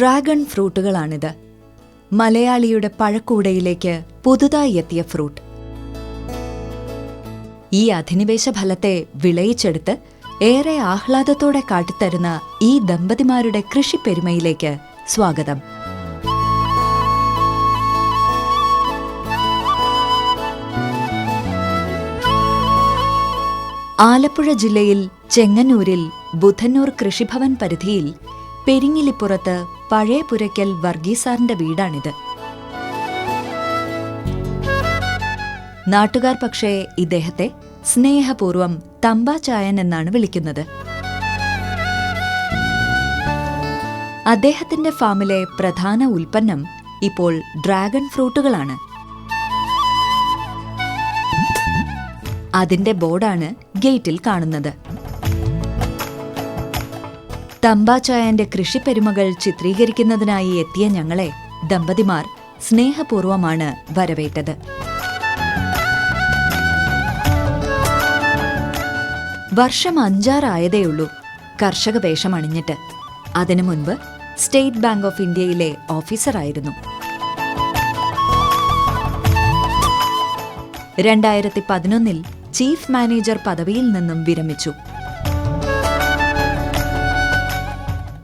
Dragon ഫ്രൂട്ടുകളാണിത്. മലയാളിയുടെ പഴക്കൂടയിലേക്ക് പുതുതായി എത്തിയ ഫ്രൂട്ട്. ഈ അധിനിവേശ ഫലത്തെ വിളയിച്ചെടുത്ത് ഏറെ ആഹ്ലാദത്തോടെ കാട്ടിത്തരുന്ന ഈ ദമ്പതിമാരുടെ കൃഷിപ്പെരുമയിലേക്ക് സ്വാഗതം. ആലപ്പുഴ ജില്ലയിൽ ചെങ്ങന്നൂരിൽ ബുധന്നൂർ കൃഷിഭവൻ പരിധിയിൽ പെരിങ്ങിലിപ്പുറത്ത് പഴയ പുരയ്ക്കൽ വർഗീസാറിന്റെ വീടാണിത്. നാട്ടുകാർ പക്ഷേ ഇദ്ദേഹത്തെ സ്നേഹപൂർവം തമ്പാചായൻ എന്നാണ് വിളിക്കുന്നത്. അദ്ദേഹത്തിന്റെ ഫാമിലെ പ്രധാന ഉൽപ്പന്നം ഇപ്പോൾ ഡ്രാഗൺ ഫ്രൂട്ടുകളാണ്. അതിന്റെ ബോർഡാണ് ഗേറ്റിൽ കാണുന്നത്. തമ്പാച്ചായന്റെ കൃഷിപ്പെരുമകൾ ചിത്രീകരിക്കുന്നതിനായി എത്തിയ ഞങ്ങളെ ദമ്പതിമാർ സ്നേഹപൂർവമാണ് വരവേറ്റത്. വർഷം അഞ്ചാറായതേയുള്ളൂ കർഷക വേഷം അണിഞ്ഞിട്ട്. അതിനു മുൻപ് സ്റ്റേറ്റ് ബാങ്ക് ഓഫ് ഇന്ത്യയിലെ ഓഫീസറായിരുന്നു രണ്ടായിരത്തി പതിനൊന്നിൽ ചീഫ് മാനേജർ പദവിയിൽ നിന്നും വിരമിച്ചു.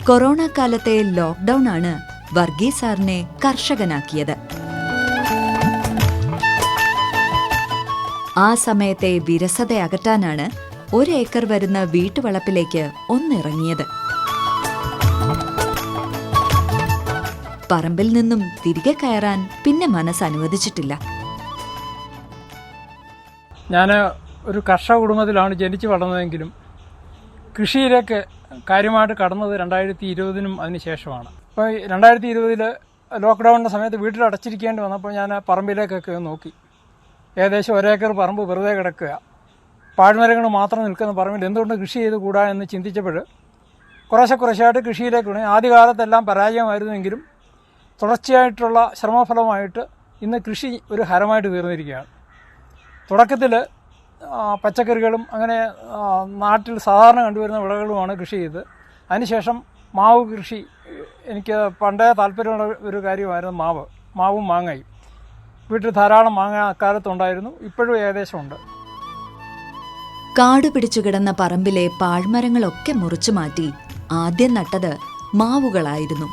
കൊറോണ കാലത്തെ ലോക്ക്ഡൌൺ ആണ് വർഗീസ് സാറിനെ കർഷകനാക്കിയത്. ആ സമയത്തെ വിരസത അകറ്റാനാണ് ഏക്കർ വരുന്ന വീട്ടുവളപ്പിലേക്ക് ഒന്നിറങ്ങിയത്. പറമ്പിൽ നിന്നും തിരികെ കയറാൻ പിന്നെ മനസ്സ് അനുവദിച്ചിട്ടില്ല. ഞാൻ ഒരു കർഷക കുടുംബത്തിലാണ് ജനിച്ചു വളർന്നതെങ്കിലും കൃഷിയിലേക്ക് കാര്യമായിട്ട് കടന്നത് രണ്ടായിരത്തി ഇരുപതിനും അതിന് ശേഷമാണ്. ഇപ്പോൾ രണ്ടായിരത്തി ഇരുപതിൽ ലോക്ക്ഡൗണിന്റെ സമയത്ത് വീട്ടിൽ അടച്ചിരിക്കേണ്ടി വന്നപ്പോൾ ഞാൻ പറമ്പിലേക്കൊക്കെ ഒന്ന് നോക്കി. ഏകദേശം ഒരേക്കർ പറമ്പ് വെറുതെ കിടക്കുക. പാഴ്മരങ്ങൾ മാത്രം നിൽക്കുന്ന പറമ്പിൽ എന്തുകൊണ്ട് കൃഷി ചെയ്ത് കൂടാ എന്ന് ചിന്തിച്ചപ്പോൾ കുറേശ്ശെ കുറേശ്ശായിട്ട് കൃഷിയിലേക്ക് തുടങ്ങി ആദ്യകാലത്തെല്ലാം പരാജയമായിരുന്നെങ്കിലും തുടർച്ചയായിട്ടുള്ള ശ്രമഫലമായിട്ട് ഇന്ന് കൃഷി ഒരു ഹരമായിട്ട് തീർന്നിരിക്കുകയാണ്. തുടക്കത്തിൽ പച്ചക്കറികളും അങ്ങനെ നാട്ടിൽ സാധാരണ കണ്ടുവരുന്ന വിളകളുമാണ് കൃഷി ചെയ്ത് അതിനുശേഷം മാവ് കൃഷി എനിക്ക് പണ്ടേ താല്പര്യമുള്ള ഒരു കാര്യമായിരുന്നു മാവ്. മാവും മാങ്ങയും. വീട്ടിൽ ധാരാളം മാങ്ങ അക്കാലത്തുണ്ടായിരുന്നു ഇപ്പോഴും ഏകദേശമുണ്ട്. കാട് പിടിച്ചു കിടന്ന പറമ്പിലെ പാഴ്മരങ്ങളൊക്കെ മുറിച്ചു മാറ്റി ആദ്യം നട്ടത് മാവുകളായിരുന്നു.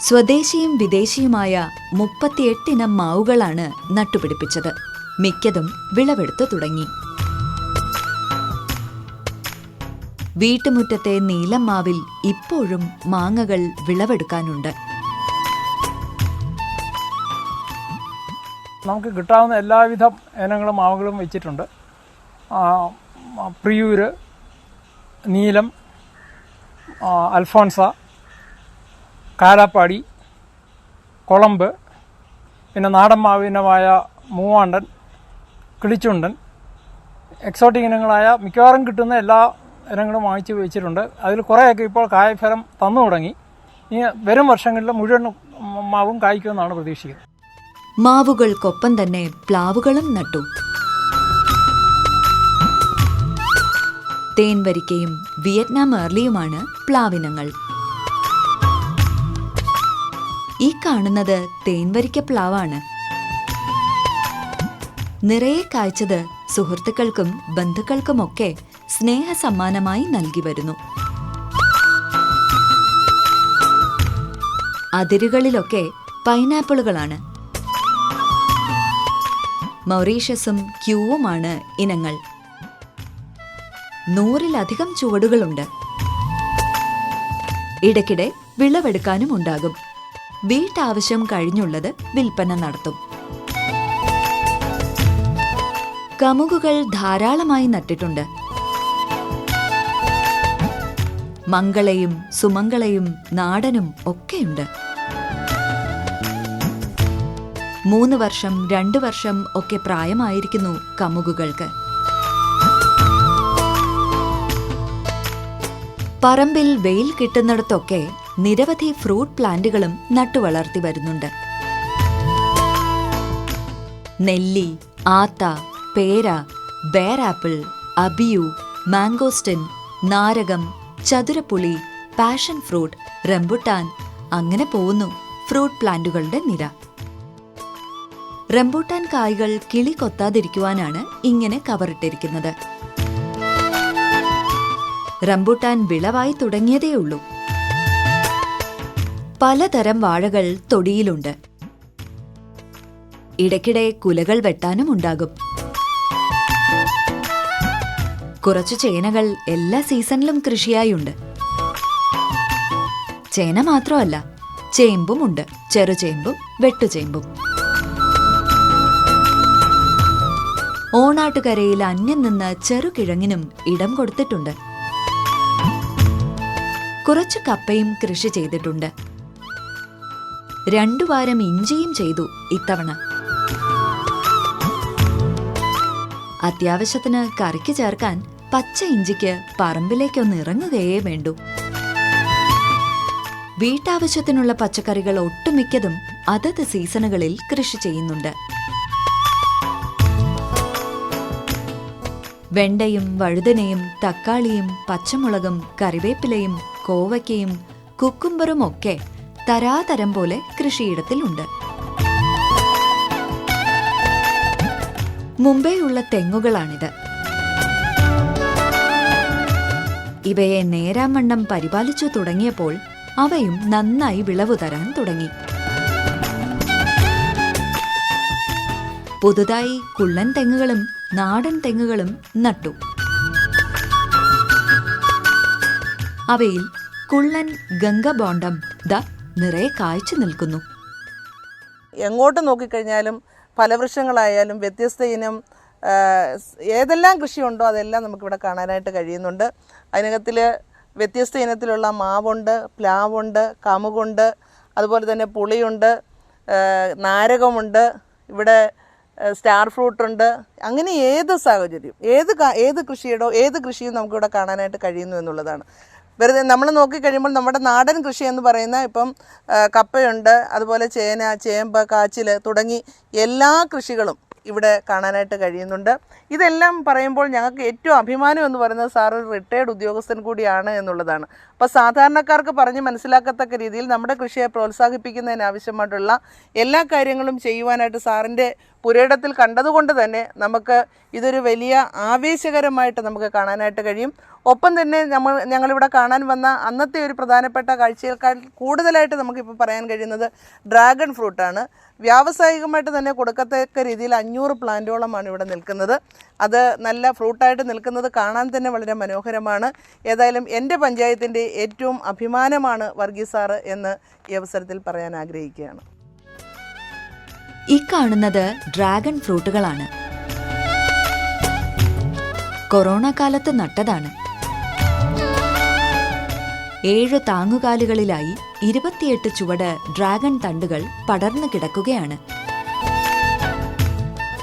സ്വദേശിയും വിദേശിയുമായ മുപ്പത്തിയെട്ടിനം മാവുകളാണ് നട്ടുപിടിപ്പിച്ചത്. മിക്കതും വിളവെടുത്തു തുടങ്ങി. വീട്ടുമുറ്റത്തെ നീലം മാവിൽ ഇപ്പോഴും മാങ്ങകൾ വിളവെടുക്കാനുണ്ട്. നമുക്ക് കിട്ടാവുന്ന എല്ലാവിധ ഇനങ്ങളും മാവുകളും വെച്ചിട്ടുണ്ട്. പ്രിയൂര് നീലം അൽഫോൺസ കാലാപ്പാടി കൊളമ്പ് പിന്നെ നാടൻ മാവിനമായ മൂവാണ്ടൻ കിളിച്ചുണ്ടൻ. എക്സോട്ടിക് ഇനങ്ങളായ മിക്കവാറും കിട്ടുന്ന എല്ലാ ഇനങ്ങളും വാങ്ങിച്ച് വെച്ചിട്ടുണ്ട്. അതിൽ കുറേയൊക്കെ ഇപ്പോൾ കായഫലം തന്നു തുടങ്ങി. ഇനി വരും വർഷങ്ങളിൽ മുഴുവൻ മാവും കായ്ക്കുമെന്നാണ് പ്രതീക്ഷിക്കുന്നത്. മാവുകൾക്കൊപ്പം തന്നെ പ്ലാവുകളും നട്ടു. തേൻവരിക്കയും വിയറ്റ്നാം ഏർലിയുമാണ് പ്ലാവിനങ്ങൾ. ഈ കാണുന്നത് തേൻവരിക്ക പ്ലാവാണ്. നിറയെ കായ്ച്ചത് സുഹൃത്തുക്കൾക്കും ബന്ധുക്കൾക്കുമൊക്കെ സ്നേഹ സമ്മാനമായി നൽകി വരുന്നു. അതിരുകളിലൊക്കെ പൈനാപ്പിളുകളാണ്. മൗറീഷ്യസും ക്യൂവുമാണ് ഇനങ്ങൾ. നൂറിലധികം ചുവടുകളുണ്ട്. ഇടയ്ക്കിടെ വിളവെടുക്കാനും ഉണ്ടാകും. വീട്ടാവശ്യം കഴിഞ്ഞുള്ളത് വിൽപ്പന നടത്തും. കമുകുകൾ ധാരാളമായി നട്ടിട്ടുണ്ട്. മംഗളയും സുമംഗളയും നാടനും ഒക്കെയുണ്ട്. മൂന്ന് വർഷം രണ്ടു വർഷം ഒക്കെ പ്രായമായിരിക്കുന്നു കമുകുകൾക്ക്. പറമ്പിൽ വെയിൽ കിട്ടുന്നിടത്തൊക്കെ നിരവധി ഫ്രൂട്ട് പ്ലാന്റുകളും നട്ടുവളർത്തി വരുന്നുണ്ട്. നെല്ലി ആത്ത പേര ബേർ ആപ്പിൾ അബിയു മാംഗോസ്റ്റിൻ നാരകം ചതുരപ്പുളി പാഷൻ ഫ്രൂട്ട് റംബുട്ടാൻ അങ്ങനെ പോകുന്നു. ഫ്രൂട്ട് പ്ലാന്റുകളുടെ നിര. റംബൂട്ടാൻ കായ്കൾ കിളി കൊത്താതിരിക്കുവാനാണ് ഇങ്ങനെ കവറിട്ടിരിക്കുന്നത് റംബൂട്ടാൻ വിളവായി തുടങ്ങിയതേയുള്ളൂ പലതരം വാഴകൾ തൊടിയിലുണ്ട്. ഇടയ്ക്കിടെ കുലകൾ വെട്ടാനും ഉണ്ടാകും. കുറച്ചു ചേനകൾ എല്ലാ സീസണിലും കൃഷിയായുണ്ട്. ചേന മാത്രമല്ല ചേമ്പും ഉണ്ട്. ചെറുചേമ്പും വെട്ടുചേമ്പും ഓണാട്ടുകരയിൽ അന്യം നിന്ന് ചെറുകിഴങ്ങിനും ഇടം കൊടുത്തിട്ടുണ്ട്. കുറച്ച് കപ്പയും കൃഷി ചെയ്തിട്ടുണ്ട്. രണ്ടു വാരം ഇഞ്ചിയും ചെയ്തു ഇത്തവണ. അത്യാവശ്യത്തിന് കറിക്ക് ചേർക്കാൻ പച്ച ഇഞ്ചിക്ക് പറമ്പിലേക്കൊന്ന് ഇറങ്ങുകയേ വേണ്ടൂ. വീട്ടാവശ്യത്തിനുള്ള പച്ചക്കറികൾ ഒട്ടുമിക്കതും അതത് സീസണുകളിൽ കൃഷി ചെയ്യുന്നുണ്ട്. വെണ്ടയും വഴുതനയും തക്കാളിയും പച്ചമുളകും കറിവേപ്പിലയും കോവയ്ക്കയും കുക്കുംബറും ഒക്കെ തരാതരം പോലെ കൃഷിയിടത്തിലുണ്ട്. മുംബൈയുള്ള തെങ്ങുകളാണിത്. ഇവയെ നേരാമണ്ണം പരിപാലിച്ചു തുടങ്ങിയപ്പോൾ അവയും നന്നായി വിളവു തരാൻ തുടങ്ങി. പുതുതായി കുള്ളൻ തെങ്ങുകളും നാടൻ തെങ്ങുകളും നട്ടു. അവയിൽ കുള്ളൻ ഗംഗബോണ്ടം ദ നിറയെ കാഴ്ച നിൽക്കുന്നു. എങ്ങോട്ട് നോക്കിക്കഴിഞ്ഞാലും ഫലവൃക്ഷങ്ങളായാലും വ്യത്യസ്ത ഇനം ഏതെല്ലാം കൃഷിയുണ്ടോ അതെല്ലാം നമുക്കിവിടെ കാണാനായിട്ട് കഴിയുന്നുണ്ട്. അതിനകത്തിൽ വ്യത്യസ്ത ഇനത്തിലുള്ള മാവുണ്ട് പ്ലാവുണ്ട് കമുകുണ്ട് അതുപോലെ തന്നെ പുളിയുണ്ട് നാരകമുണ്ട് ഇവിടെ സ്റ്റാർ ഫ്രൂട്ടുണ്ട്. അങ്ങനെ ഏത് സാഹചര്യം ഏത് ഏത് കൃഷിയുടെ ഏത് കൃഷിയും നമുക്കിവിടെ കാണാനായിട്ട് കഴിയുന്നു എന്നുള്ളതാണ്. വെറുതെ നമ്മൾ നോക്കിക്കഴിയുമ്പോൾ നമ്മുടെ നാടൻ കൃഷി എന്ന് പറയുന്ന ഇപ്പം കപ്പയുണ്ട് അതുപോലെ ചേന ചേമ്പ് കാച്ചിൽ തുടങ്ങി എല്ലാ കൃഷികളും ഇവിടെ കാണാനായിട്ട് കഴിയുന്നുണ്ട്. ഇതെല്ലാം പറയുമ്പോൾ ഞങ്ങൾക്ക് ഏറ്റവും അഭിമാനം എന്ന് പറയുന്നത് സാർ ഒരു റിട്ടയർഡ് ഉദ്യോഗസ്ഥൻ കൂടിയാണ് എന്നുള്ളതാണ്. അപ്പോൾ സാധാരണക്കാർക്ക് പറഞ്ഞ് മനസ്സിലാക്കത്തക്ക രീതിയിൽ നമ്മുടെ കൃഷിയെ പ്രോത്സാഹിപ്പിക്കുന്നതിന് ആവശ്യമായിട്ടുള്ള എല്ലാ കാര്യങ്ങളും ചെയ്യുവാനായിട്ട് സാറിന്റെ പുരയിടത്തിൽ കണ്ടതുകൊണ്ട് തന്നെ നമുക്ക് ഇതൊരു വലിയ ആവേശകരമായിട്ട് നമുക്ക് കാണാനായിട്ട് കഴിയും. ഒപ്പം തന്നെ നമ്മൾ ഞങ്ങളിവിടെ കാണാൻ വന്ന അന്നത്തെ ഒരു പ്രധാനപ്പെട്ട കാഴ്ചയേക്കാൾ കൂടുതലായിട്ട് നമുക്കിപ്പോൾ പറയാൻ കഴിയുന്നത് ഡ്രാഗൺ ഫ്രൂട്ടാണ്. വ്യാവസായികമായിട്ട് തന്നെ കൊടുക്കത്തക്ക രീതിയിൽ അഞ്ഞൂറ് പ്ലാന്റോളമാണ് ഇവിടെ നിൽക്കുന്നത്. അത് നല്ല ഫ്രൂട്ടായിട്ട് നിൽക്കുന്നത് കാണാൻ തന്നെ വളരെ മനോഹരമാണ്. ഏതായാലും എന്റെ പഞ്ചായത്തിന്റെ ഏറ്റവും അഭിമാനമാണ് വർഗീസാറ് സാറ് എന്ന് ഈ അവസരത്തിൽ പറയാൻ ആഗ്രഹിക്കുകയാണ്. ഈ കാണുന്നത് ഡ്രാഗൺ ഫ്രൂട്ടുകളാണ്. കൊറോണ കാലത്ത് നട്ടതാണ്. ഏഴ് താങ്ങുകാലുകളിലായി ഇരുപത്തിയെട്ട് ചുവട് ഡ്രാഗൺ തണ്ടുകൾ പടർന്നു കിടക്കുകയാണ്.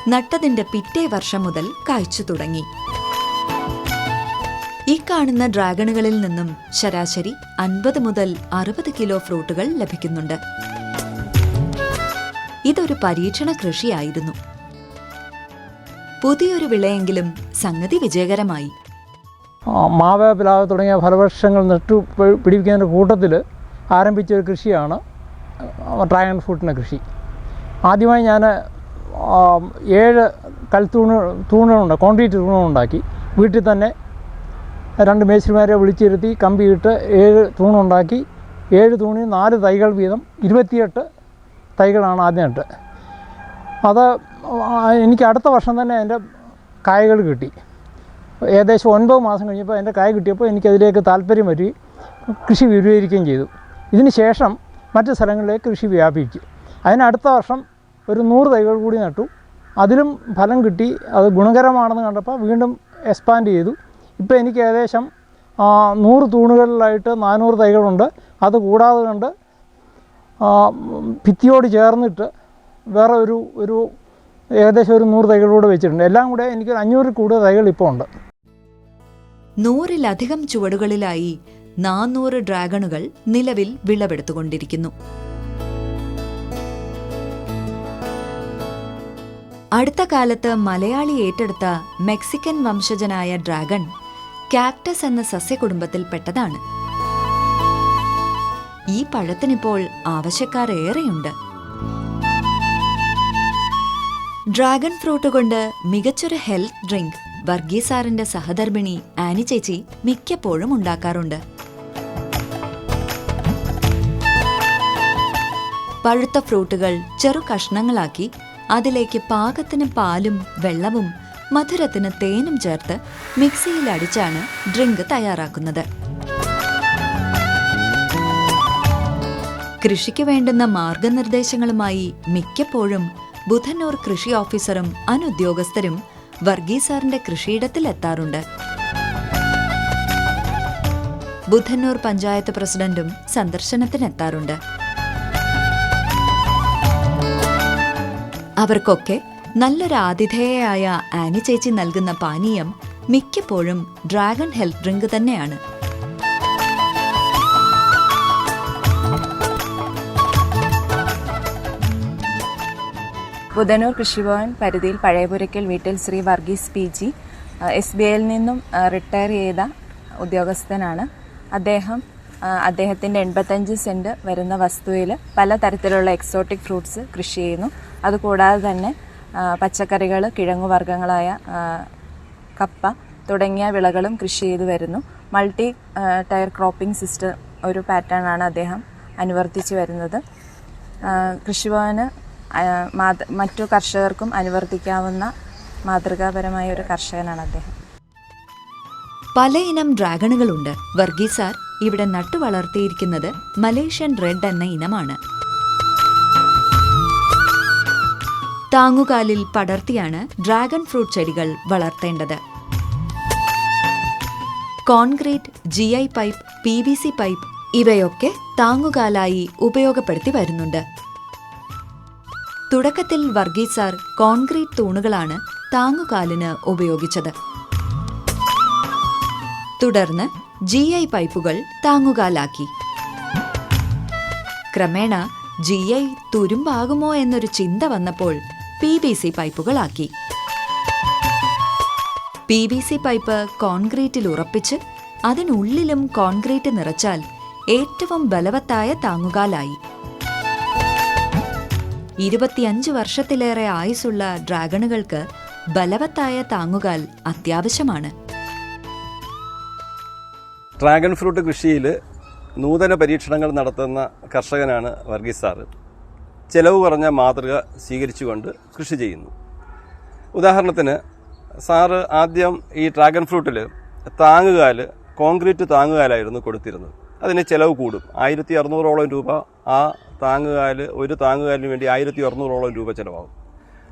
നട്ടതിന്റെ പിറ്റേ വർഷം മുതൽ കായ്ച്ചു തുടങ്ങി. ഈ കാണുന്ന ഡ്രാഗണുകളിൽ നിന്നും ശരാശരി അൻപത് മുതൽ അറുപത് കിലോ ഫ്രൂട്ടുകൾ ലഭിക്കുന്നുണ്ട്. ഇതൊരു പരീക്ഷണ കൃഷിയായിരുന്നു. പുതിയൊരു വിളയെങ്കിലും സംഗതി വിജയകരമായി. മാവ് പ്ലാവ് തുടങ്ങിയ ഫലവൃക്ഷങ്ങൾ നട്ടു പിടിപ്പിക്കുന്നതിന്റെ കൂട്ടത്തിൽ ആരംഭിച്ച ഒരു കൃഷിയാണ് ഡ്രാഗൺ ഫ്രൂട്ടിന്റെ കൃഷി. ആദ്യമായി ഞാൻ ഏഴ് കൽത്തൂണ് തൂണുകളുണ്ട് കോൺക്രീറ്റ് തൂണുകളുണ്ടാക്കി വീട്ടിൽ തന്നെ രണ്ട് മേസ്ത്രിമാരെ വിളിച്ചിരുത്തി കമ്പിയിട്ട് ഏഴ് തൂണുണ്ടാക്കി. ഏഴ് തൂണിൽ നാല് തൈകൾ വീതം ഇരുപത്തിയെട്ട് തൈകളാണ് ആദ്യമായിട്ട്. അത് എനിക്ക് അടുത്ത വർഷം തന്നെ അതിന്റെ കായകൾ കിട്ടി. ഏകദേശം ഒൻപത് മാസം കഴിഞ്ഞപ്പോൾ എന്റെ കായ കിട്ടിയപ്പോൾ എനിക്കതിലേക്ക് താല്പര്യം വരികയും കൃഷി വിപുലീകരിക്കുകയും ചെയ്തു. ഇതിന് ശേഷം മറ്റ് സ്ഥലങ്ങളിലേക്ക് കൃഷി വ്യാപിച്ചു അതിനടുത്ത വർഷം ഒരു നൂറ് തൈകൾ കൂടി നട്ടു. അതിലും ഫലം കിട്ടി. അത് ഗുണകരമാണെന്ന് കണ്ടപ്പോൾ വീണ്ടും എക്സ്പാൻഡ് ചെയ്തു. ഇപ്പോൾ എനിക്ക് ഏകദേശം നൂറ് തൂണുകളിലായിട്ട് നാനൂറ് തൈകളുണ്ട്. അത് കൂടാതെ കണ്ട് ഭിത്തിയോട് ചേർന്നിട്ട് വേറെ ഒരു ഒരു ഏകദേശം ഒരു നൂറ് തൈകളൂടെ വെച്ചിട്ടുണ്ട്. എല്ലാം കൂടെ എനിക്ക് അഞ്ഞൂറിൽ കൂടുതൽ തൈകൾ ഇപ്പോൾ ഉണ്ട്. നൂറിലധികം ചുവടുകളിലായി നാനൂറ് ഡ്രാഗണുകൾ നിലവിൽ വിളവെടുത്തുകൊണ്ടിരിക്കുന്നു. അടുത്ത കാലത്ത് മലയാളി ഏറ്റെടുത്ത മെക്സിക്കൻ വംശജനായ ഡ്രാഗൺ കാക്ടസ് എന്ന സസ്യകുടുംബത്തിൽപ്പെട്ടതാണ് ഈ പഴത്തിനിപ്പോൾ ആവശ്യക്കാർ ഏറെയുണ്ട്. ഡ്രാഗൺ ഫ്രൂട്ട് കൊണ്ട് മികച്ചൊരു ഹെൽത്ത് ഡ്രിങ്ക് വർഗീസാറിന്റെ സഹധർമ്മിണി ആനി ചേച്ചി മിക്കപ്പോഴും ഉണ്ടാക്കാറുണ്ട്. പഴുത്ത ഫ്രൂട്ടുകൾ ചെറു കഷ്ണങ്ങളാക്കി അതിലേക്ക് പാകത്തിന് പാലും വെള്ളവും മധുരത്തിന് തേനും ചേർത്ത് മിക്സിയിൽ അടിച്ചാണ് ഡ്രിങ്ക് തയ്യാറാക്കുന്നത്. കൃഷിക്ക് വേണ്ടുന്ന മാർഗനിർദ്ദേശങ്ങളുമായി മിക്കപ്പോഴും ബുധനൂർ കൃഷി ഓഫീസറും അനുദ്യോഗസ്ഥരും വർഗീസാറിന്റെ കൃഷിയിടത്തിൽ എത്താറുണ്ട് ബുധന്നൂർ പഞ്ചായത്ത് പ്രസിഡന്റും സന്ദർശനത്തിനെത്താറുണ്ട്. അവർക്കൊക്കെ നല്ലൊരു ആതിഥേയയായ ആനി ചേച്ചി നൽകുന്ന പാനീയം മിക്കപ്പോഴും ഡ്രാഗൺ ഹെൽത്ത് ഡ്രിങ്ക് തന്നെയാണ്. ബുധനൂർ കൃഷിഭവൻ പരിധിയിൽ പഴയപുരയ്ക്കൽ വീട്ടിൽ Shri Varghese P G S B ഐയിൽ നിന്നും റിട്ടയർ ചെയ്ത ഉദ്യോഗസ്ഥനാണ്. അദ്ദേഹം അദ്ദേഹത്തിന്റെ എൺപത്തഞ്ച് സെന്റ് വരുന്ന വസ്തുവിൽ പലതരത്തിലുള്ള എക്സോട്ടിക് ഫ്രൂട്ട്സ് കൃഷി ചെയ്യുന്നു. അതുകൂടാതെ തന്നെ പച്ചക്കറികൾ കിഴങ്ങുവർഗങ്ങളായ കപ്പ തുടങ്ങിയ വിളകളും കൃഷി ചെയ്തു വരുന്നു. മൾട്ടി ടയർ ക്രോപ്പിംഗ് സിസ്റ്റം ഒരു പാറ്റേൺ ആണ് അദ്ദേഹം അനുവർത്തിച്ചു വരുന്നത്. കൃഷിഭവന് മറ്റു കർഷകർക്കും അനുവർത്തിക്കാവുന്ന മാതൃകാപരമായ ഒരു കർഷകനാണ് അദ്ദേഹം. പല പലയിനം ഡ്രാഗണുകളുണ്ട്. വർഗീസാർ ഇവിടെ നട്ടു വളർത്തിയിരിക്കുന്നത് മലേഷ്യൻ റെഡ് എന്ന ഇനമാണ്. താങ്ങുകാലിൽ പടർത്തിയാണ് ഡ്രാഗൺ ഫ്രൂട്ട് ചെടികൾ വളർത്തേണ്ടത്. Concrete G I pipe P V C pipe ഇവയൊക്കെ താങ്ങുകാലായി ഉപയോഗപ്പെടുത്തി വരുന്നുണ്ട്. തുടക്കത്തിൽ വർഗീസാർ കോൺക്രീറ്റ് തൂണുകളാണ് താങ്ങുകാലിന് ഉപയോഗിച്ചത്. തുടർന്ന് ജി ഐ പൈപ്പുകൾ താങ്ങുകാലാക്കി. ക്രമേണ ജി ഐ തുരുമ്പാകുമോ എന്നൊരു ചിന്ത വന്നപ്പോൾ പി വി സി പൈപ്പുകളാക്കി. പി വി സി പൈപ്പ് കോൺക്രീറ്റിൽ ഉറപ്പിച്ച് അതിനുള്ളിലും കോൺക്രീറ്റ് നിറച്ചാൽ ഏറ്റവും ബലവത്തായ താങ്ങുകാലായി. ഇരുപത്തിയഞ്ച് വർഷത്തിലേറെ ആയുസുള്ള ഡ്രാഗണുകൾക്ക് ബലവത്തായ താങ്ങുകാൽ അത്യാവശ്യമാണ്. ഡ്രാഗൺ ഫ്രൂട്ട് കൃഷിയിൽ നൂതന പരീക്ഷണങ്ങൾ നടത്തുന്ന കർഷകനാണ് വർഗീസ് സാറ്. ചെലവ് കുറഞ്ഞ മാതൃക സ്വീകരിച്ചുകൊണ്ട് കൃഷി ചെയ്യുന്നു. ഉദാഹരണത്തിന് സാറ് ആദ്യം ഈ ഡ്രാഗൺ ഫ്രൂട്ടിൽ താങ്ങുകാൽ കോൺക്രീറ്റ് താങ്ങുകാലായിരുന്നു കൊടുത്തിരുന്നത്. അതിന് ചിലവ് കൂടും. ആയിരത്തി അറുന്നൂറോളം രൂപ ആ താങ്ങുകാൽ ഒരു താങ്ങുകാലിന് വേണ്ടി ആയിരത്തി അറുന്നൂറോളം രൂപ ചിലവാകും.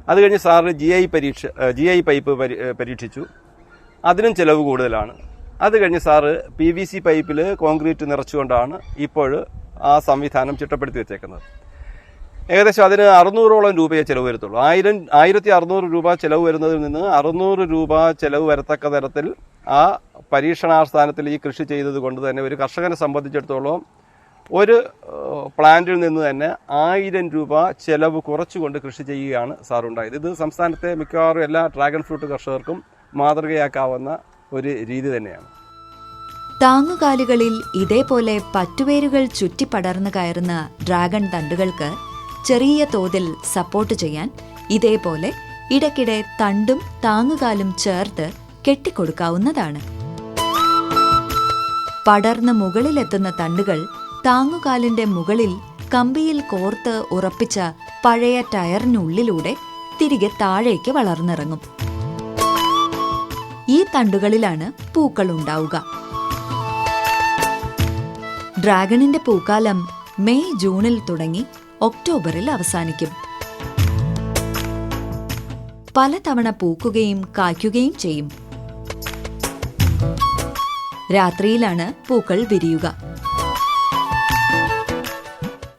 അത് കഴിഞ്ഞ് സാറ് ജി ഐ പരീക്ഷ ജി ഐ പൈപ്പ് പരി- പരീക്ഷിച്ചു. അതിനും ചിലവ് കൂടുതലാണ്. അത് കഴിഞ്ഞ് സാറ് പി വി സി പൈപ്പിൽ കോൺക്രീറ്റ് നിറച്ചുകൊണ്ടാണ് ഇപ്പോൾ ആ സംവിധാനം ചിട്ടപ്പെടുത്തി വെച്ചേക്കുന്നത്. ഏകദേശം അതിന് അറുന്നൂറോളം രൂപയെ ചിലവ് വരത്തുള്ളൂ. ആയിരം ആയിരത്തി അറുന്നൂറ് രൂപ ചിലവ് വരുന്നതിൽ നിന്ന് അറുന്നൂറ് രൂപ ചിലവ് വരത്തക്ക തരത്തിൽ ആ പരീക്ഷണാസ്ഥാനത്തിൽ ഈ കൃഷി ചെയ്തത് കൊണ്ട് തന്നെ ഒരു കർഷകനെ സംബന്ധിച്ചിടത്തോളം ഒരു പ്ലാന്റിൽ നിന്ന് തന്നെ ആയിരം രൂപ ചെലവ് കുറച്ചുകൊണ്ട് കൃഷി ചെയ്യുകയാണ് സാറുണ്ടായത്. ഇത് സംസ്ഥാനത്തെ മിക്കവാറും എല്ലാ ഡ്രാഗൺ ഫ്രൂട്ട് കർഷകർക്കും മാതൃകയാക്കാവുന്ന ഒരു രീതി തന്നെയാണ്. താങ്ങുകാലുകളിൽ ഇതേപോലെ പറ്റുവേരുകൾ ചുറ്റിപ്പടർന്നു കയറുന്ന ഡ്രാഗൺ തണ്ടുകൾക്ക് ചെറിയ തോതിൽ സപ്പോർട്ട് ചെയ്യാൻ ഇതേപോലെ ഇടയ്ക്കിടെ തണ്ടും താങ്ങുകാലും ചേർത്ത് കെട്ടിക്കൊടുക്കാവുന്നതാണ്. പടർന്ന് മുകളിലെത്തുന്ന തണ്ടുകൾ താങ്ങുകാലിന്റെ മുകളിൽ കമ്പിയിൽ കോർത്ത് ഉറപ്പിച്ച പഴയ ടയറിനുള്ളിലൂടെ തിരികെ താഴേക്ക് വളർന്നിറങ്ങും. ഈ തണ്ടുകളിലാണ് പൂക്കൾ ഉണ്ടാവുക. ഡ്രാഗണിന്റെ പൂക്കാലം മെയ് ജൂണിൽ തുടങ്ങി ഒക്ടോബറിൽ അവസാനിക്കും. പലതവണ പൂക്കുകയും കായ്ക്കുകയും ചെയ്യും. രാത്രിയിലാണ് പൂക്കൾ വിരിയുക.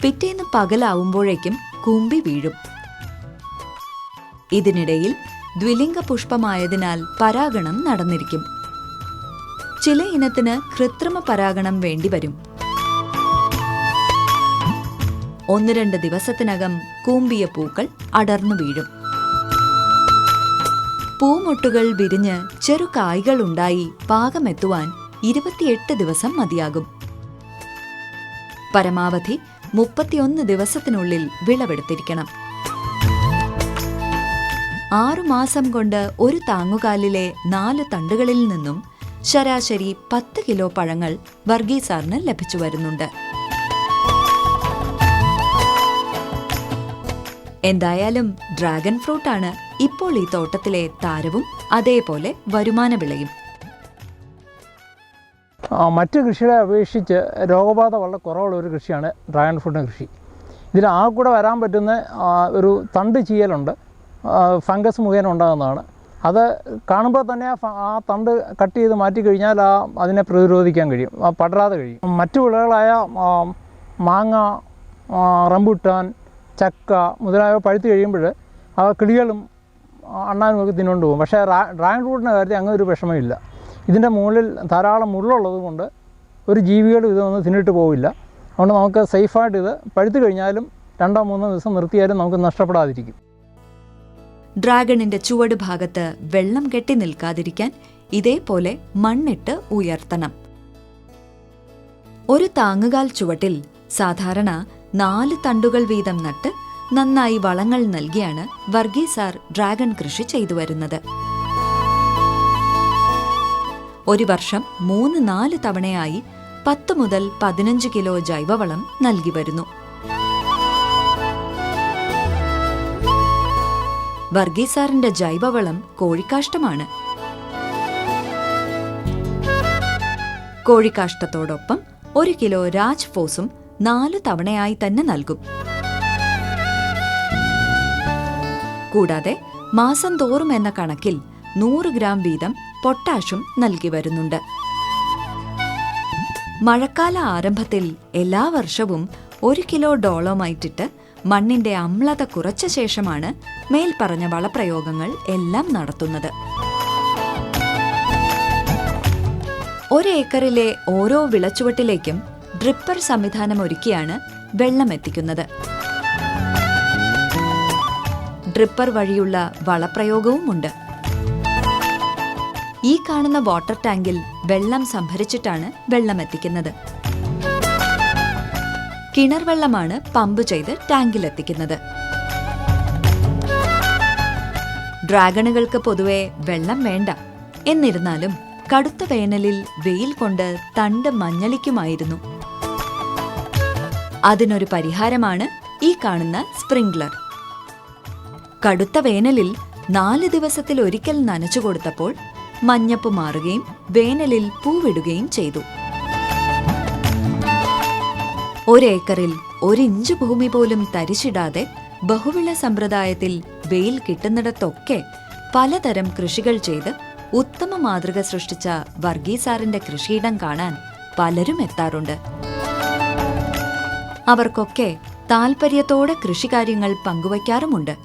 പിറ്റേന്ന് പകലാവുമ്പോഴേക്കും കൂമ്പി വീഴും. ഇതിനിടയിൽ ദ്വിലിംഗ പുഷ്പമായതിനാൽ പരാഗണം നടന്നിരിക്കും. ചില ഇനത്തിന് കൃത്രിമ പരാഗണം വേണ്ടിവരും. ഒന്ന് രണ്ട് ദിവസത്തിനകം കൂമ്പിയ പൂക്കൾ അടർന്നു വീഴും. പൂമൊട്ടുകൾ വിരിഞ്ഞ് ചെറു കായ്കൾ ഉണ്ടായി പാകമെത്തുവാൻ ഇരുപത്തിയെട്ട് ദിവസം മതിയാകും. പരമാവധി മുപ്പത്തിയൊന്ന് ദിവസത്തിനുള്ളിൽ വിളവെടുത്തിരിക്കണം. ആറുമാസം കൊണ്ട് ഒരു താങ്ങുകാലിലെ നാല് തണ്ടുകളിൽ നിന്നും ശരാശരി പത്ത് കിലോ പഴങ്ങൾ വർഗീസാറിന് ലഭിച്ചു വരുന്നുണ്ട്. എന്തായാലും ഡ്രാഗൺ ഫ്രൂട്ട് ആണ് ഇപ്പോൾ ഈ തോട്ടത്തിലെ താരവും അതേപോലെ വരുമാന വിളയും. മറ്റ് കൃഷികളെ അപേക്ഷിച്ച് രോഗബാധ വളരെ കുറവുള്ള ഒരു കൃഷിയാണ് ഡ്രാഗൺ ഫ്രൂട്ടിന്റെ കൃഷി. ഇതിൽ ആ കൂടെ വരാൻ പറ്റുന്ന ഒരു തണ്ട് ചീയലുണ്ട്. ഫംഗസ് മുഖേന ഉണ്ടാകുന്നതാണ്. അത് കാണുമ്പോൾ തന്നെ ആ തണ്ട് കട്ട് ചെയ്ത് മാറ്റി കഴിഞ്ഞാൽ ആ അതിനെ പ്രതിരോധിക്കാൻ കഴിയും പടരാതെ കഴിയും. മറ്റു വിളകളായ മാങ്ങ റംബുട്ടാൻ ചക്ക മുതലായവ പഴുത്ത് കഴിയുമ്പോൾ അവ കിളികളും അണ്ണാനുമൊക്കെ തിന്നുകൊണ്ട് പോകും. പക്ഷേ ഡ്രാഗൺ ഫ്രൂട്ടിന്റെ കാര്യത്തിൽ അങ്ങനെ ഒരു വിഷമമില്ല. ഇതിന്റെ മുകളിൽ ധാരാളം മുള്ളുള്ളത് കൊണ്ട് ഒരു ജീവികളും ഇതൊന്നും തിന്നിട്ട് പോവില്ല. അതുകൊണ്ട് നമുക്ക് സേഫായിട്ട് ഇത് പഴുത്ത് കഴിഞ്ഞാലും രണ്ടോ മൂന്നോ ദിവസം നിർത്തിയാലും നമുക്ക് നഷ്ടപ്പെടാതിരിക്കും. ഡ്രാഗണിന്റെ ചുവട് ഭാഗത്ത് വെള്ളം കെട്ടി നിൽക്കാതിരിക്കാൻ ഇതേപോലെ മണ്ണിട്ട് ഉയർത്തണം. ഒരു താങ്ങുകാൽ ചുവട്ടിൽ സാധാരണ നാല് തണ്ടുകൾ വീതം നട്ട് നന്നായി വളങ്ങൾ നൽകിയാണ് വർഗീസാർ ഡ്രാഗൺ കൃഷി ചെയ്തു വരുന്നത്. ഒരു വർഷം മൂന്ന് നാല് തവണയായി പത്ത് മുതൽ പതിനഞ്ച് കിലോ ജൈവവളം നൽകി വരുന്നു. വർഗീസാറിന്റെ ജൈവവളം കോഴിക്കാഷ്ടമാണ്. കോഴിക്കാഷ്ടത്തോടൊപ്പം ഒരു കിലോ രാജ് ഫോസും നാല് തവണയായി തന്നെ നൽകും. കൂടാതെ മാസം തോറും എന്ന കണക്കിൽ നൂറ് ഗ്രാം വീതം പൊട്ടാഷും നൽകി വരുന്നുണ്ട്. മഴക്കാല ആരംഭത്തിൽ എല്ലാ വർഷവും ഒരു കിലോ ഡോളോമൈറ്റിട്ട് മണ്ണിന്റെ അമ്ലത കുറച്ച ശേഷമാണ് മേൽപ്പറഞ്ഞ വളപ്രയോഗങ്ങൾ എല്ലാം നടത്തുന്നത്. ഒരേക്കറിലെ ഓരോ വിളച്ചുവട്ടിലേക്കും ഡ്രിപ്പർ സംവിധാനം ഒരുക്കിയാണ് വെള്ളം എത്തിക്കുന്നത് ഡ്രിപ്പർ വഴിയുള്ള വളപ്രയോഗവുമുണ്ട് ഈ കാണുന്ന വാട്ടർ ടാങ്കിൽ വെള്ളം സംഭരിച്ചിട്ടാണ് വെള്ളം എത്തിക്കുന്നത് കിണർ വെള്ളമാണ് പമ്പ് ചെയ്ത് ടാങ്കിൽ എത്തിക്കുന്നത് ഡ്രാഗണുകൾക്ക് പൊതുവെ വെള്ളം വേണ്ട. എന്നിരുന്നാലും കടുത്ത വേനലിൽ വെയിൽ കൊണ്ട് തണ്ട് മഞ്ഞളിക്കുമായിരുന്നു. അതിനൊരു പരിഹാരമാണ് ഈ കാണുന്ന സ്പ്രിംഗ്ലർ. കടുത്ത വേനലിൽ നാല് ദിവസത്തിൽ ഒരിക്കൽ നനച്ചു കൊടുത്തപ്പോൾ മഞ്ഞപ്പ് മാറുകയും വേനലിൽ പൂവിടുകയും ചെയ്തു. ഒരേക്കറിൽ ഒരിഞ്ച് ഭൂമി പോലും തരിച്ചിടാതെ ബഹുവിള സമ്പ്രദായത്തിൽ വെയിൽ കിട്ടുന്നിടത്തൊക്കെ പലതരം കൃഷികൾ ചെയ്ത് ഉത്തമ മാതൃക സൃഷ്ടിച്ച വർഗീസാറിന്റെ കൃഷിയിടം കാണാൻ പലരും എത്താറുണ്ട്. അവർക്കൊക്കെ താൽപര്യത്തോടെ കൃഷികാര്യങ്ങൾ പങ്കുവയ്ക്കാറുമുണ്ട്.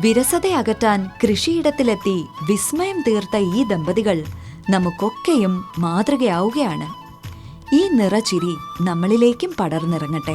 വിരസതയകറ്റാൻ കൃഷിയിടത്തിലെത്തി വിസ്മയം തീർത്ത ഈ ദമ്പതികൾ നമുക്കൊക്കെയും മാതൃകയാവുകയാണ്. ഈ നിറചിരി നമ്മളിലേക്കും പടർന്നിറങ്ങട്ടെ.